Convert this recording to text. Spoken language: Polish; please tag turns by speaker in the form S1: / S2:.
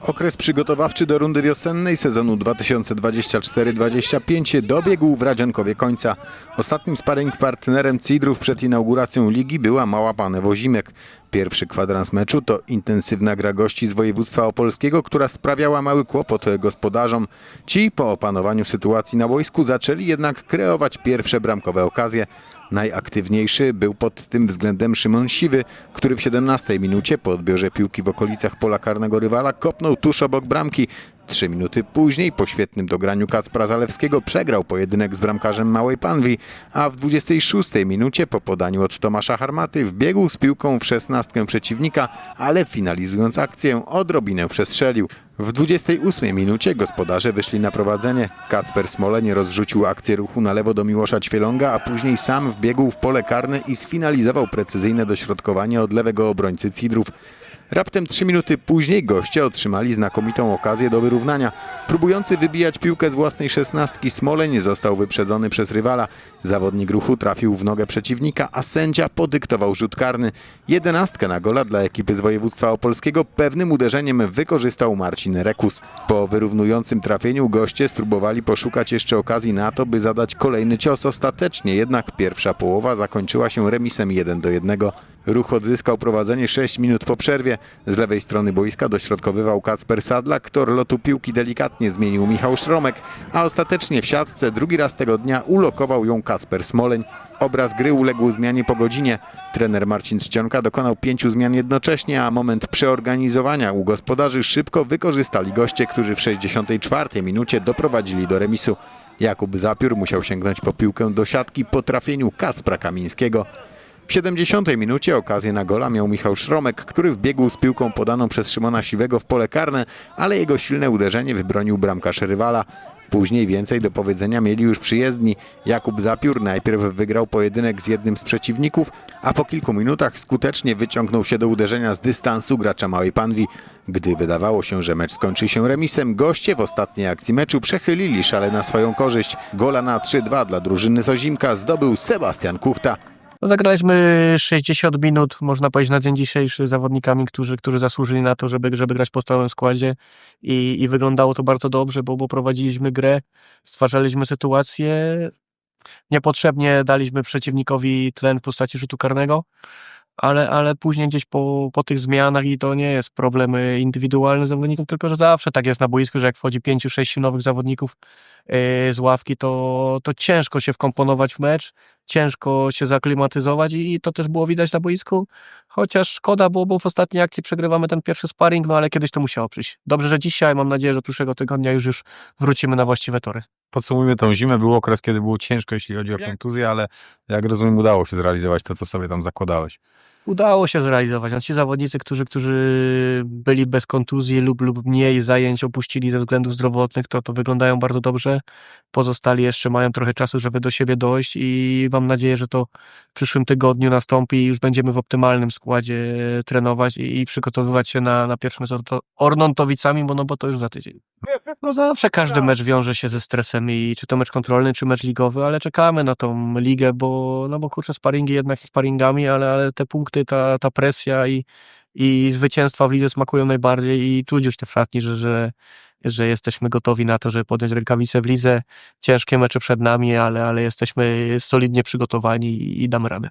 S1: Okres przygotowawczy do rundy wiosennej sezonu 2024-25 dobiegł w Radziankowie końca. Ostatnim sparring partnerem Cidrów przed inauguracją ligi była Mała Panewo-Zimek. Pierwszy kwadrans meczu to intensywna gra gości z województwa opolskiego, która sprawiała mały kłopot gospodarzom. Ci po opanowaniu sytuacji na boisku zaczęli jednak kreować pierwsze bramkowe okazje. Najaktywniejszy był pod tym względem Szymon Siwy, który w 17 minucie po odbiorze piłki w okolicach pola karnego rywala kopnął tuż obok bramki. Trzy minuty później po świetnym dograniu Kacpra Zalewskiego przegrał pojedynek z bramkarzem Małej Panwi, a w 26 minucie po podaniu od Tomasza Harmaty wbiegł z piłką w szesnastkę przeciwnika, ale finalizując akcję odrobinę przestrzelił. W 28 minucie gospodarze wyszli na prowadzenie. Kacper Smoleń rozrzucił akcję ruchu na lewo do Miłosza Ćwielonga, a później sam wbiegł w pole karne i sfinalizował precyzyjne dośrodkowanie od lewego obrońcy Cidrów. Raptem 3 minuty później goście otrzymali znakomitą okazję do wyrównania. Próbujący wybijać piłkę z własnej szesnastki Smoleń został wyprzedzony przez rywala. Zawodnik ruchu trafił w nogę przeciwnika, a sędzia podyktował rzut karny. Jedenastkę na gola dla ekipy z województwa opolskiego pewnym uderzeniem wykorzystał Marcin Rekus. Po wyrównującym trafieniu goście spróbowali poszukać jeszcze okazji na to, by zadać kolejny cios. Ostatecznie jednak pierwsza połowa zakończyła się remisem 1 do 1. Ruch odzyskał prowadzenie 6 minut po przerwie. Z lewej strony boiska dośrodkowywał Kacper Sadlak, tor lotu piłki delikatnie zmienił Michał Szromek, a ostatecznie w siatce drugi raz tego dnia ulokował ją Kacper Smoleń. Obraz gry uległ zmianie po godzinie. Trener Marcin Czcionka dokonał pięciu zmian jednocześnie, a moment przeorganizowania u gospodarzy szybko wykorzystali goście, którzy w 64 minucie doprowadzili do remisu. Jakub Zapiór musiał sięgnąć po piłkę do siatki po trafieniu Kacpra Kamińskiego. W 70 minucie okazję na gola miał Michał Szromek, który wbiegł z piłką podaną przez Szymona Siwego w pole karne, ale jego silne uderzenie wybronił bramkarz rywala. Później więcej do powiedzenia mieli już przyjezdni. Jakub Zapiór najpierw wygrał pojedynek z jednym z przeciwników, a po kilku minutach skutecznie wyciągnął się do uderzenia z dystansu gracza Małej Panwi. Gdy wydawało się, że mecz skończy się remisem, goście w ostatniej akcji meczu przechylili szale na swoją korzyść. Gola na 3-2 dla drużyny Sozimka zdobył Sebastian Kuchta.
S2: No, zagraliśmy 60 minut, można powiedzieć, na dzień dzisiejszy zawodnikami, którzy, którzy zasłużyli na to, żeby, żeby grać w podstawowym składzie i, i wyglądało to bardzo dobrze, bo, bo prowadziliśmy grę, stwarzaliśmy sytuację, niepotrzebnie daliśmy przeciwnikowi tlen w postaci rzutu karnego, ale, ale później gdzieś po, po tych zmianach i to nie jest problem indywidualny zawodników, tylko że zawsze tak jest na boisku, że jak wchodzi pięciu, sześciu nowych zawodników yy, z ławki, to, to ciężko się wkomponować w mecz, ciężko się zaklimatyzować i to też było widać na boisku, chociaż szkoda, bo, bo w ostatniej akcji przegrywamy ten pierwszy sparring, no ale kiedyś to musiało przyjść. Dobrze, że dzisiaj, mam nadzieję, że od przyszłego tygodnia już, już wrócimy na właściwe tory.
S3: Podsumujmy tą zimę. Był okres, kiedy było ciężko, jeśli chodzi o kontuzję, ale jak rozumiem, udało się zrealizować to, co sobie tam zakładałeś.
S2: Udało się zrealizować. No, ci zawodnicy, którzy, którzy byli bez kontuzji lub, lub mniej zajęć opuścili ze względów zdrowotnych, to, to wyglądają bardzo dobrze. Pozostali jeszcze mają trochę czasu, żeby do siebie dojść i mam nadzieję, że to w przyszłym tygodniu nastąpi i już będziemy w optymalnym składzie trenować i, i przygotowywać się na, na pierwszy Ornontowicami, bo, no, bo to już za tydzień. No zawsze każdy mecz wiąże się ze stresem i czy to mecz kontrolny, czy mecz ligowy, ale czekamy na tą ligę, bo no bo kurczę, sparingi jednak są sparingami, ale, ale te punkty, ta, ta presja i, i zwycięstwa w lidze smakują najbardziej i czuć już te fratni, że, że, że jesteśmy gotowi na to, żeby podjąć rękawice w lidze. Ciężkie mecze przed nami, ale, ale jesteśmy solidnie przygotowani i, i damy radę.